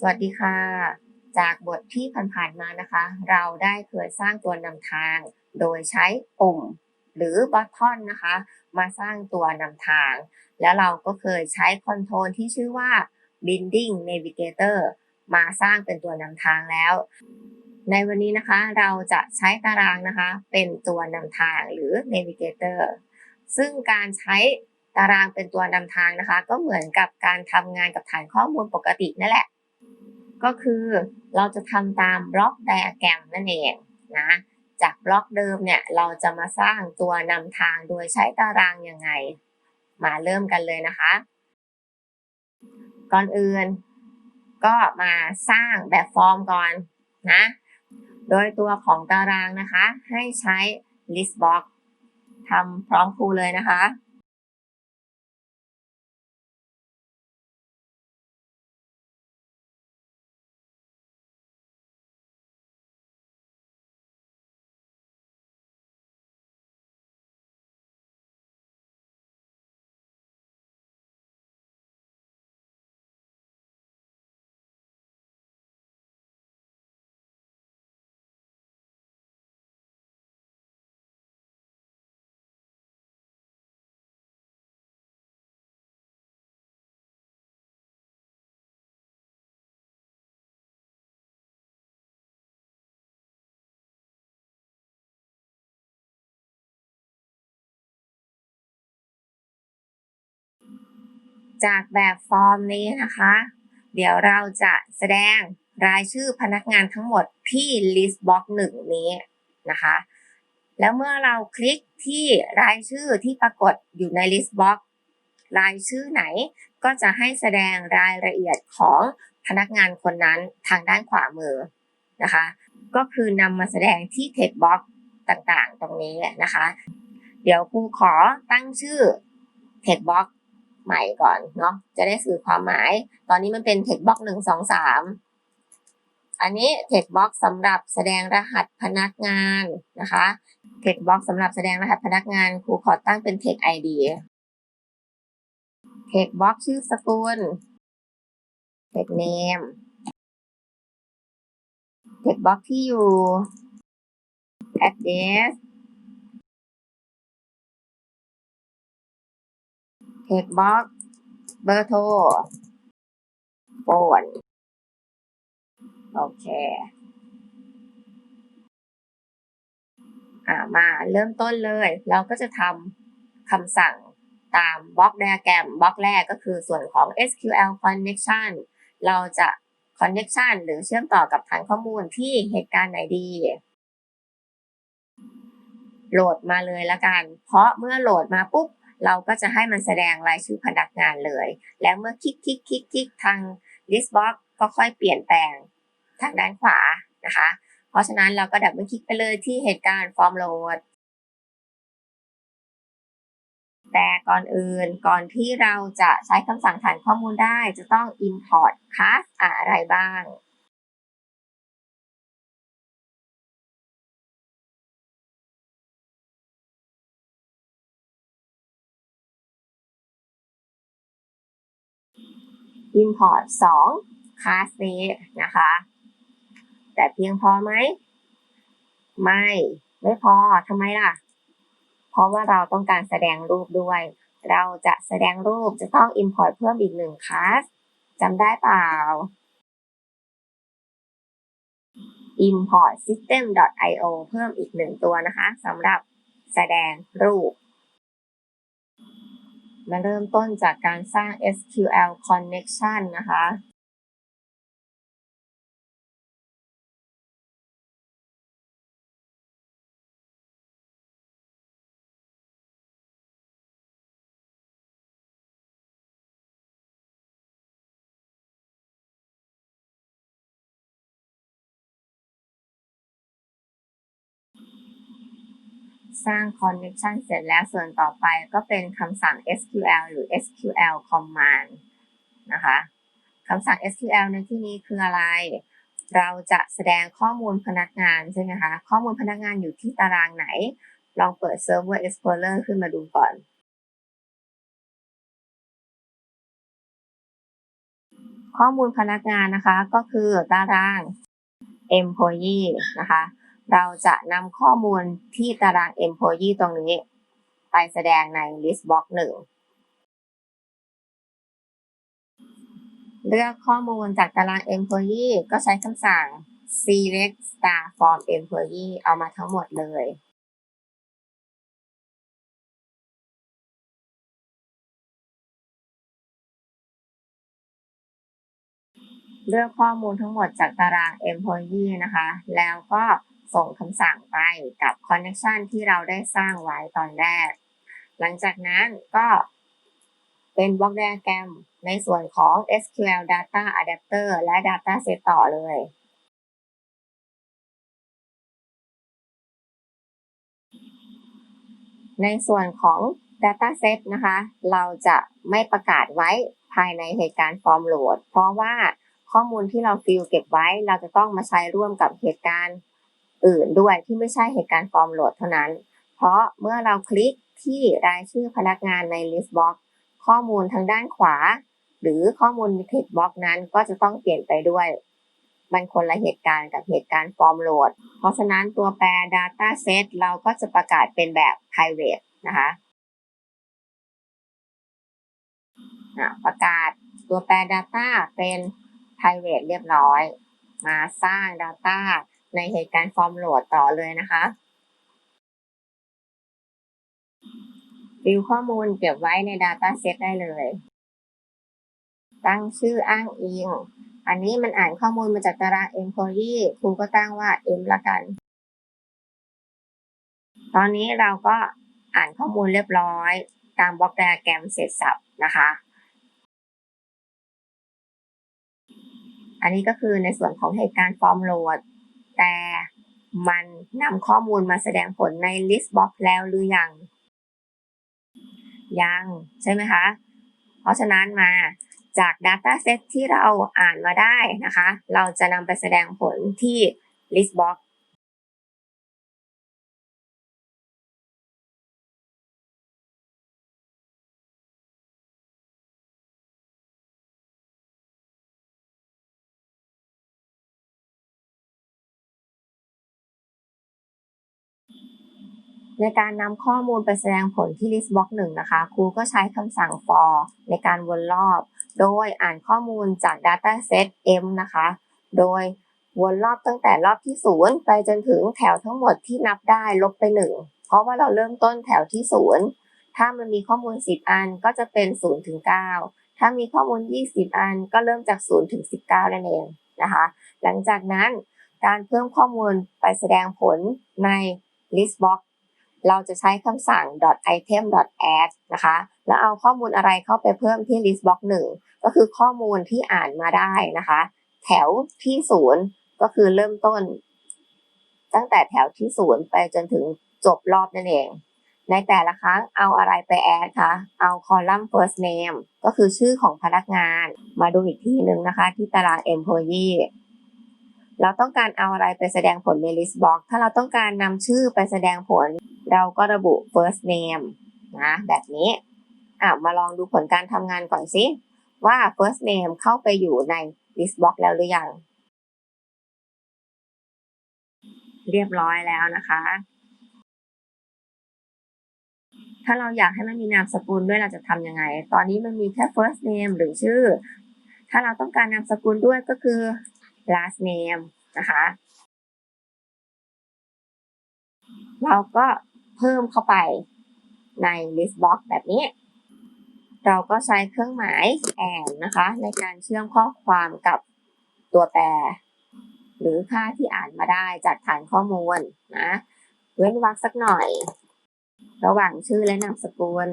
สวัสดีค่ะ จากบทที่ผ่านๆมานะคะ เราได้เคยสร้างตัวนำทาง โดยใช้ปุ่มหรือบัตทอนนะคะ มาสร้างตัวนำทาง แล้วเราก็เคยใช้คอนโทรลที่ชื่อว่า binding navigator มาสร้างเป็นตัวนำทางแล้ว ในวันนี้นะคะเราจะใช้ตารางนะคะ เป็นตัวนำทางหรือ navigator ซึ่งการใช้ตารางเป็นตัวนำทางนะคะ ก็เหมือนกับการทำงานกับฐานข้อมูลปกตินั่นแหละ ก็คือเราจะทำตามบล็อกไดอะแกรมนั่นเองนะจากบล็อกเดิมเนี่ยเราจะมาสร้างตัวนำทางโดยใช้ตารางยังไง มาเริ่มกันเลยนะคะ ก่อนอื่นก็มาสร้างแบบฟอร์มก่อนนะ โดยตัวของตารางนะคะ ให้ใช้ list box ทำพร้อมครูเลยนะคะ จากแบบฟอร์มนี้นะคะ เดี๋ยวเราจะแสดงรายชื่อพนักงานทั้งหมดที่ list box 1 นี้นะคะ แล้วเมื่อเราคลิกที่รายชื่อที่ปรากฏอยู่ใน list box รายชื่อไหนก็จะให้แสดงรายละเอียดของพนักงานคนนั้นทางด้านขวามือนะคะ ก็คือนำมาแสดงที่ text box ต่างๆ ตรงนี้นะคะ เดี๋ยวครูขอตั้งชื่อ text box ใหม่ก่อนเนาะจะได้สื่อความหมาย ตอนนี้มันเป็น text box หนึ่งสองสามอันนี้ text box สำหรับแสดงรหัสพนักงานนะคะ text box สำหรับแสดงรหัสพนักงานครูขอตั้งเป็น text ID text box ชื่อสกุล text name text box ที่อยู่ address text box เบอร์โทรโฟนโอเค อ่ามาเริ่มต้นเลย เราก็จะทำคำสั่งตามบล็อก diagram บล็อกแรกก็คือส่วนของ SQL connection เราจะ connection หรือเชื่อมต่อกับฐานข้อมูลที่เหตุการณ์ไหนดี โหลดมาเลยละกัน เพราะเมื่อโหลดมาปุ๊บ เราก็จะให้มันแสดงรายชื่อพนักงานเลย แล้วเมื่อคลิกคลิกคลิกคลิกทาง list box ก็ค่อยเปลี่ยนแปลงทางด้านขวานะคะ เพราะฉะนั้นเราก็ดับเบิลคลิกไปเลยที่เหตุการณ์ form load แต่ก่อนอื่นก่อนที่เราจะใช้คำสั่งฐานข้อมูลได้จะต้อง import class อะไรบ้าง import 2 class นี้นะคะ แต่เพียงพอไหม ไม่ ไม่พอทำไมล่ะ เพราะว่าเราต้องการแสดงรูปด้วย เราจะแสดงรูปจะต้อง import เพิ่มอีกหนึ่ง class จำได้เปล่า import system.io เพิ่มอีกหนึ่งตัวนะคะสำหรับแสดงรูป มาเริ่มต้นจากการสร้าง SQL connection นะคะ สร้าง connection เสร็จแล้วส่วนต่อไปก็เป็นคำสั่ง SQL หรือ SQL command นะคะคำสั่ง SQL ในที่นี้คืออะไร เราจะแสดงข้อมูลพนักงานใช่ไหมคะ ข้อมูลพนักงานอยู่ที่ตารางไหน ลองเปิด Server Explorer ขึ้นมาดูก่อน ข้อมูลพนักงานนะคะก็คือตาราง employee นะคะ เราจะนำข้อมูลที่ตาราง employee ตรงนี้ ไปแสดงใน list box 1เลือกข้อมูลจากตาราง employee ก็ใช้คำสั่ง select star from employee เอามาทั้งหมดเลย เลือกข้อมูลทั้งหมดจากตาราง employee นะคะ แล้วก็ ส่งคำสั่งไปกับ connection ที่เราได้สร้างไว้ตอนแรก หลังจากนั้นก็เป็นบล็อกไดอะแกรมในส่วนของ SQL Data Adapter และ Data Set ต่อเลย ในส่วนของ Data Set นะคะ เราจะไม่ประกาศไว้ภายในเหตุการณ์ฟอร์มโหลด เพราะว่าข้อมูลที่เราฟิลเก็บไว้ เราจะต้องมาใช้ร่วมกับเหตุการณ์ อื่นด้วยที่ไม่ใช่เหตุการณ์ฟอร์มโหลดเท่านั้น เพราะเมื่อเราคลิกที่รายชื่อพนักงานใน list box ข้อมูลทางด้านขวา หรือข้อมูลใน text box นั้นก็จะต้องเปลี่ยนไปด้วยมันคนละเหตุการณ์กับเหตุการณ์ฟอร์มโหลด เพราะฉะนั้นตัวแปร data set เราก็จะประกาศเป็นแบบ private นะคะประกาศตัวแปร data เป็น private เรียบร้อย มาสร้าง data ในเหตุการณ์ฟอร์มโหลดต่อเลยนะคะฟิลข้อมูลเก็บไว้ใน Data Set ได้เลย ตั้งชื่ออ้างอิง อันนี้มันอ่านข้อมูลมาจากตาราง Employee ครูก็ตั้งว่า M ละกัน ตอนนี้เราก็อ่านข้อมูลเรียบร้อย ตามบล็อกไดอะแกรมเสร็จสับนะคะ อันนี้ก็คือในส่วนของเหตุการณ์ฟอร์มโหลด แต่มันนำข้อมูลมาแสดงผลใน list box แล้วหรือยัง ยัง ใช่ไหมคะ เพราะฉะนั้นมาจาก Data Set ที่เราอ่านมาได้นะคะ เราจะนำไปแสดงผลที่ List Box ในการนำข้อมูลไปแสดงผลที่ list box 1นะคะ ครูก็ใช้คำสั่ง for ในการวนรอบ โดยอ่านข้อมูลจาก data set m นะคะ โดยวนรอบตั้งแต่รอบที่ 0 ไปจนถึงแถวทั้งหมดที่นับได้ลบไป 1 เพราะว่าเราเริ่มต้นแถวที่ 0 ถ้ามันมีข้อมูล 10 อันก็จะเป็น 0 ถึง 9 ถ้ามีข้อมูล 20 อันก็เริ่มจาก 0 ถึง 19 นั่นเองนะคะ หลังจากนั้นการเพิ่มข้อมูลไปแสดงผลใน list box เราจะใช้คำสั่ง .item .add นะคะ แล้วเอาข้อมูลอะไรเข้าไปเพิ่มที่ list box 1 ก็คือข้อมูลที่อ่านมาได้นะคะ แถวที่ศูนย์ก็คือเริ่มต้น ตั้งแต่แถวที่ศูนย์ไปจนถึงจบรอบนั่นเอง ในแต่ละครั้งเอาอะไรไปแอดคะ เอาคอลัมน์ first name ก็คือชื่อของพนักงาน มาดูอีกทีหนึ่งนะคะ ที่ตาราง employee เราต้องการเอาอะไรไปแสดงผลใน list box ถ้าเราต้องการนำชื่อไปแสดงผล เราก็ระบุ first name นะแบบนี้อะมาลองดูผลการทำงานก่อนสิว่า first name เข้าไปอยู่ใน list box แล้วหรือยัง เรียบร้อยแล้วนะคะ ถ้าเราอยากให้มันมีนามสกุลด้วยเราจะทำยังไง ตอนนี้มันมีแค่ first name หรือชื่อ ถ้าเราต้องการนามสกุลด้วยก็คือ last name นะคะ เราก็ เพิ่มเข้าไปใน list box แบบนี้ เราก็ใช้เครื่องหมาย and นะคะ ในการเชื่อมข้อความกับตัวแปร หรือค่าที่อ่านมาได้จากฐานข้อมูลนะ เว้นวรรคสักหน่อย ระหว่างชื่อและนามสกุล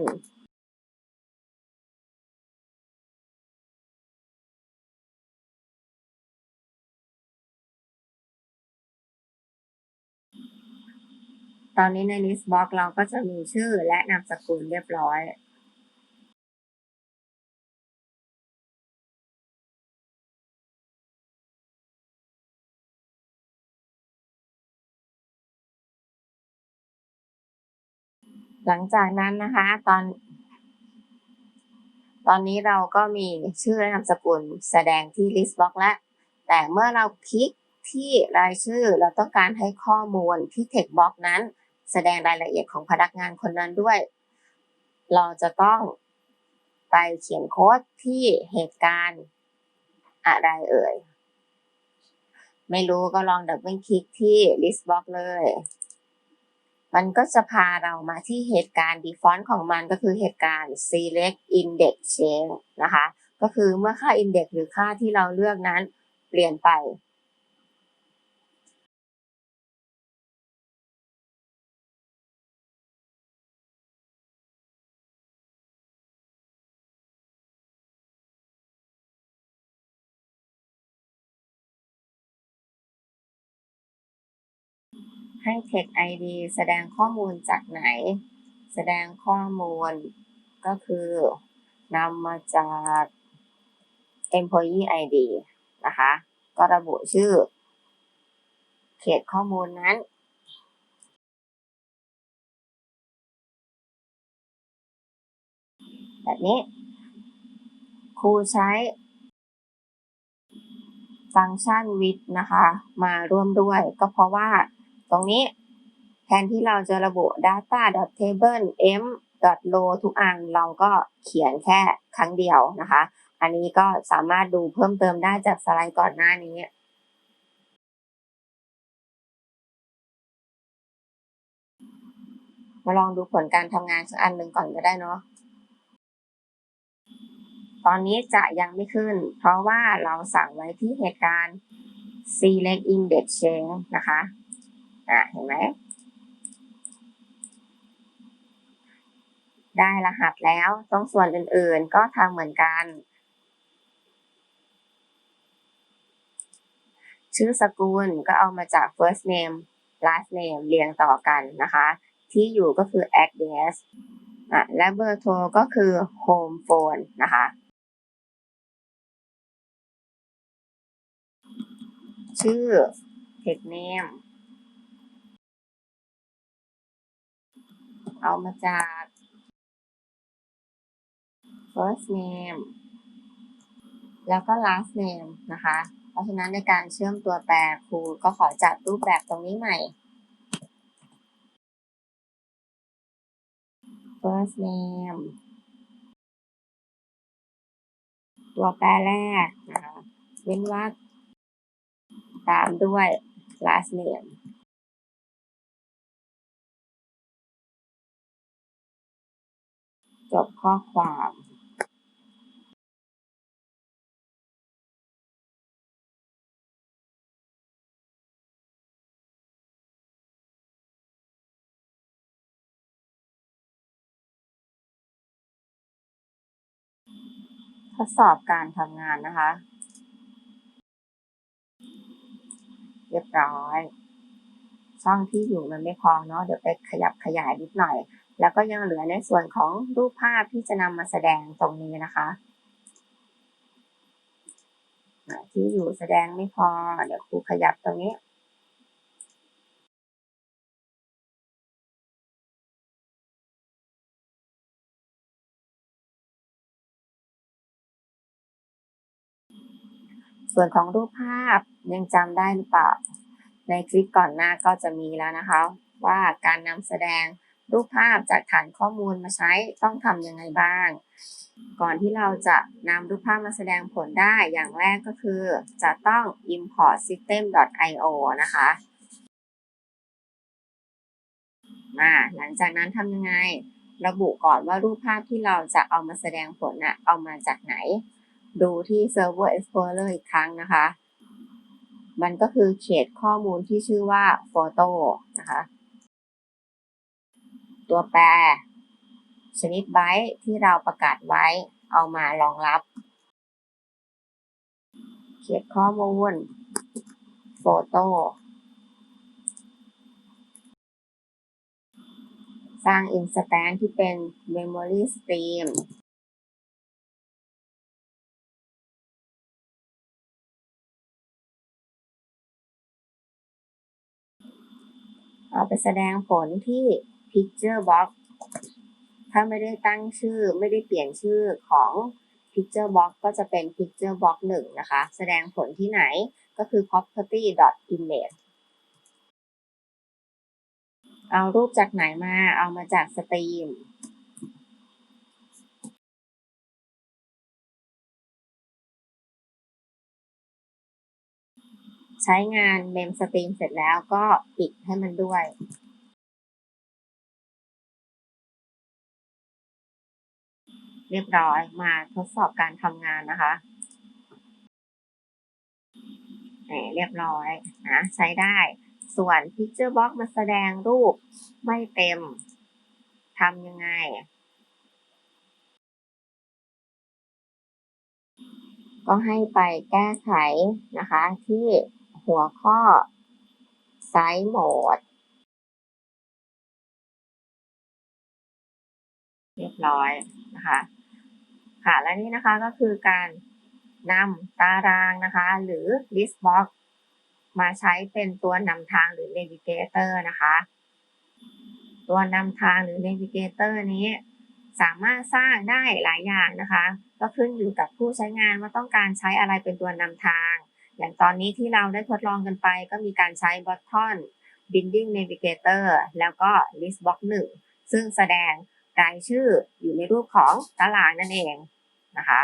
ตอนนี้ใน list box เราก็จะมีชื่อและนามสกุลเรียบร้อยหลังจากนั้นนะคะตอน ตอนนี้เราก็มีชื่อและนามสกุลแสดงที่ list box แล้ว แต่เมื่อเราคลิกที่รายชื่อเราต้องการให้ข้อมูลที่ text box นั้น แสดงรายละเอียดของพนักงานคนนั้นด้วย เราจะต้องไปเขียนโค้ดที่เหตุการณ์อะไรเอ่ย ไม่รู้ก็ลองดับเบิลคลิกที่ list box เลย มันก็จะพาเรามาที่เหตุการณ์ default ของมันก็คือเหตุการณ์ select index change นะคะ ก็คือเมื่อค่า index หรือค่าที่เราเลือกนั้นเปลี่ยนไป ให้ text ID แสดงข้อมูลจากไหน แสดงข้อมูลก็คือนำมาจาก employee ID นะคะ ก็ระบุชื่อ เขตข้อมูลนั้น แบบนี้ ครูใช้ฟังก์ชัน with นะคะ มาร่วมด้วยก็เพราะว่า ตรงนี้ แทนที่เราจะระบุ data table m row ทุกอันเราก็เขียนแค่ครั้งเดียวนะคะ อันนี้ก็สามารถดูเพิ่มเติมได้จากสไลด์ก่อนหน้านี้มาลองดูผลการทำงานสักอันหนึ่งก่อนก็ได้เนาะ ตอนนี้จะยังไม่ขึ้น เพราะว่าเราสั่งไว้ที่เหตุการณ์ select index change นะคะ อะเห็นไหมได้รหัสแล้วตรงส่วนอื่นๆก็ทำเหมือนกัน ชื่อสกุลก็เอามาจาก first name last name เรียงต่อกันนะคะ ที่อยู่ก็คือ address อะและเบอร์โทรก็คือ home phone นะคะ ชื่อ text name เอามาจาก first name แล้วก็ last name นะคะ เพราะฉะนั้นในการเชื่อมตัวแปรครูก็ขอจัดรูปแบบตรงนี้ใหม่ first name ตัวแปรแรกนะคะเว้นวรรคตามด้วย last name จบข้อความทดสอบการทำงานนะคะ เรียบร้อย ช่องที่อยู่มันไม่พอเนาะเดี๋ยวไปขยับขยายนิดหน่อย แล้วก็ยังเหลือในส่วนของรูปภาพที่จะนำมาแสดงตรงนี้นะคะที่อยู่แสดงไม่พอ เดี๋ยวครูขยับตรงนี้ ส่วนของรูปภาพยังจำได้หรือเปล่า ในคลิปก่อนหน้าก็จะมีแล้วนะคะ ว่าการนำแสดง รูปภาพจากฐานข้อมูลมาใช้ต้องทำยังไงบ้าง ก่อนที่เราจะนำรูปภาพมาแสดงผลได้อย่างแรกก็คือ จะต้อง import system.io นะคะ มาหลังจากนั้นทำยังไง ระบุก่อนว่ารูปภาพที่เราจะเอามาแสดงผลน่ะเอามาจากไหน ดูที่ Server Explorer อีกครั้งนะคะ มันก็คือเขตข้อมูลที่ชื่อว่า Photo นะคะ ตัวแปร ชนิดไบต์ที่เราประกาศไว้เอามารองรับ เขตข้อมูล Photo สร้าง instance ที่เป็น memory stream เอาไปแสดงผลที่ Picture Box ถ้าไม่ได้ตั้งชื่อไม่ได้เปลี่ยนชื่อของ Picture Box ก็จะเป็น Picture Box 1 นะคะ แสดงผลที่ไหนก็คือ property image เอารูปจากไหนมา เอามาจากสตรีม ใช้งานเมมสตรีมเสร็จแล้วก็ปิดให้มันด้วย เรียบร้อยมาทดสอบการทำงานนะคะเรียบร้อยนะใช้ได้ ส่วน Picture Box มาแสดงรูปไม่เต็มทำยังไง ก็ให้ไปแก้ไขนะคะ ที่หัวข้อไซส์โหมด เรียบร้อยนะคะ ค่ะ และนี่นะคะก็คือการนำตารางนะคะ หรือ list box มาใช้เป็นตัวนำทางหรือ navigator นะคะ ตัวนำทางหรือ navigator นี้สามารถสร้างได้หลายอย่างนะคะ ก็ขึ้นอยู่กับผู้ใช้งานว่าต้องการใช้อะไรเป็นตัวนำทาง อย่างตอนนี้ที่เราได้ทดลองกันไป ก็มีการใช้ button binding navigator แล้วก็ list box 1 ซึ่งแสดงรายชื่ออยู่ในรูปของตารางนั่นเอง นะคะ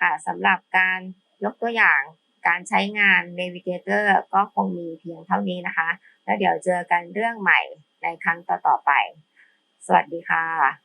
ค่ะสำหรับการยกตัวอย่างการใช้งาน Navigator ก็คงมีเพียงเท่านี้นะคะ แล้วเดี๋ยวเจอกันเรื่องใหม่ในครั้งต่อๆไป สวัสดีค่ะ